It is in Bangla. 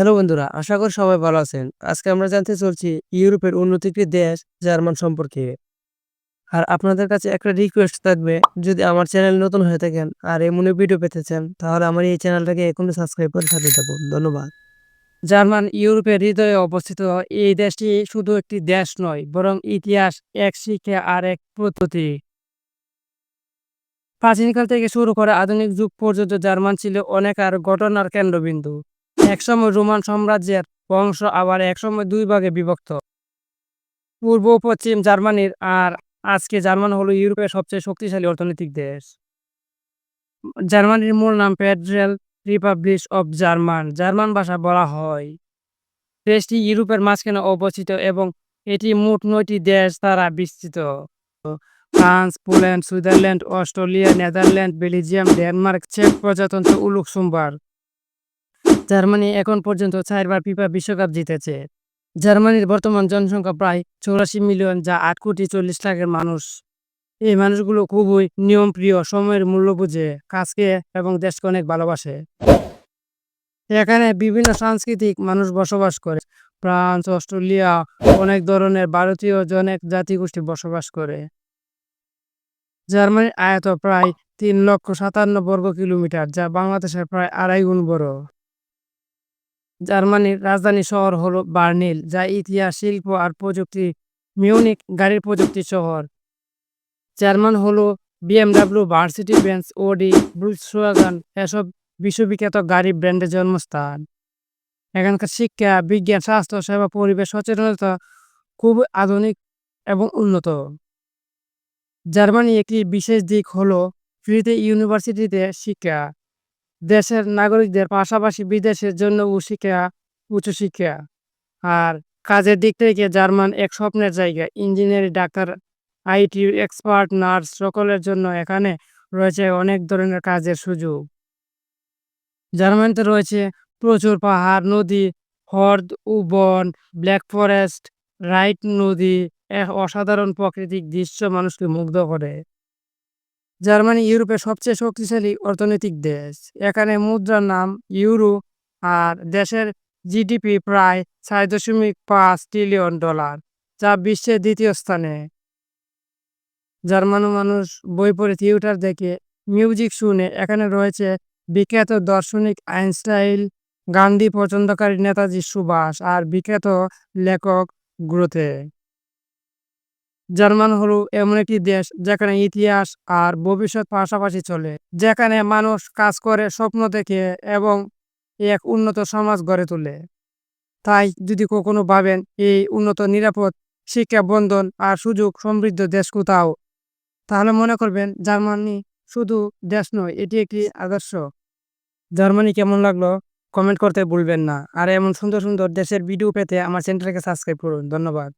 হ্যালো বন্ধুরা, আশা করি সবাই ভালো আছেন। আজকে আমরা জানতে চলছি ইউরোপের উন্নত একটি দেশ জার্মান সম্পর্কে। আর আপনাদের কাছে একটা রিকোয়েস্ট থাকবে, যদি আমার চ্যানেল নতুন হয়ে থাকেন আর এমনই ভিডিও পেতে চান, তাহলে আমার এই চ্যানেলটাকে এখনই সাবস্ক্রাইব করে সাথে থাকুন। ধন্যবাদ। জার্মান ইউরোপের হৃদয়ে অবস্থিত এই দেশটি শুধু একটি দেশ নয়, বরং ইতিহাস, এক শিক্ষা আর এক পদ্ধতি। প্রাচীনকাল থেকে শুরু করে আধুনিক যুগ পর্যন্ত জার্মান ছিল অনেক আর ঘটনার কেন্দ্রবিন্দু। একসময় রোমান সাম্রাজ্যের বংশ, আবার একসময় দুই ভাগে বিভক্ত। পূর্ব, পশ্চিম জার্মানির, আর আজকে জার্মান হলো ইউরোপের সবচেয়ে শক্তিশালী অর্থনৈতিক দেশ। জার্মানির মূল নাম federal republic of German German ভাষা বলা হয়। দেশটি ইউরোপের মাঝখানে অবস্থিত এবং এটি মোট নয়টি দেশ দ্বারা বিস্তৃত। France, Poland, Switzerland, Australia, Netherland, Belgium, Denmark, check প্রজাতন্ত্র ও লুক্সেমবার্গ। জার্মানি এখন পর্যন্ত চারবার ফিফা বিশ্বকাপ জিতেছে। জার্মানির বর্তমান জনসংখ্যা প্রায় চৌরাশি মিলিয়ন, যা আট কোটি চল্লিশ লাখের মানুষ। এই মানুষগুলো খুবই নিয়মপ্রিয়, সময়ের মূল্য বুঝে, কাজকে এবং দেশকে অনেক ভালোবাসে। এখানে বিভিন্ন সাংস্কৃতিক মানুষ বসবাস করে। ফ্রান্স, অস্ট্রেলিয়া, অনেক ধরনের ভারতীয় জনেক জাতিগোষ্ঠী বসবাস করে। জার্মানির আয়ত প্রায় তিন লক্ষ সাতান্ন বর্গ কিলোমিটার, যা বাংলাদেশের প্রায় আড়াই গুণ বড়। জার্মানির রাজধানী শহর হল বার্নিল, যা ইতিহাস, শিল্প আর প্রযুক্তি মিউনিক গাড়ির প্রযুক্তি শহর। জার্মান হলো বিএমডাব্লিউ, ভার্সিটি বেঞ্চ, ওডি ব্রুসওয়াগান এসব বিশ্ববিখ্যাত গাড়ি ব্র্যান্ডের জন্মস্থান। এখানকার শিক্ষা, বিজ্ঞান, স্বাস্থ্য, সেবা, পরিবেশ, সচেতনতা খুব আধুনিক এবং উন্নত। জার্মানি একটি বিশেষ দিক হলো ফ্রিতে ইউনিভার্সিটিতে শিক্ষা। দেশের নাগরিকদের পাশাপাশি বিদেশের জন্য শিক্ষা উচ্চশিক্ষা আর কাজের দিক থেকে জার্মান এক স্বপ্নের জায়গা। ইঞ্জিনিয়ারিং, ডাক্তার, আইটি এক্সপার্ট, নার্স সকলের জন্য এখানে রয়েছে অনেক ধরনের কাজের সুযোগ। জার্মানিতে রয়েছে প্রচুর পাহাড়, নদী, হ্রদ ও বন, ব্ল্যাক ফরেস্ট, রাইট নদী, এক অসাধারণ প্রাকৃতিক দৃশ্য মানুষকে মুগ্ধ করে। জার্মানি ইউরোপের সবচেয়ে শক্তিশালী অর্থনৈতিক দেশ। এখানে মুদ্রার নাম ইউরো, আর দেশের জিডিপি প্রায় ছয় দশমিক পাঁচ ট্রিলিয়ন ডলার যা বিশ্বের দ্বিতীয় স্থানে। জার্মান মানুষ বই পড়ে থিয়েটার দেখে মিউজিক শুনে এখানে রয়েছে বিখ্যাত দার্শনিক আইনস্টাইল গান্ধী পছন্দকারী নেতাজি সুভাষ, আর বিখ্যাত লেখক গ্রোথে। জার্মান হলো এমন একটি দেশ যেখানে ইতিহাস আর ভবিষ্যৎ পাশাপাশি চলে, যেখানে মানুষ কাজ করে স্বপ্ন দেখে এবং এক উন্নত সমাজ গড়ে তোলে। তাই যদি কখনো ভাবেন এই উন্নত, নিরাপদ, শিক্ষা, বন্ধন আর সুযোগ সমৃদ্ধ দেশ কোথাও, তাহলে মনে করবেন জার্মানি শুধু দেশ নয়, এটি একটি আদর্শ। জার্মানি কেমন লাগল? কমেন্ট করতে ভুলবেন না। আর এমন সুন্দর সুন্দর দেশের ভিডিও পেতে আমার চ্যানেলটাকে সাবস্ক্রাইব করুন। ধন্যবাদ।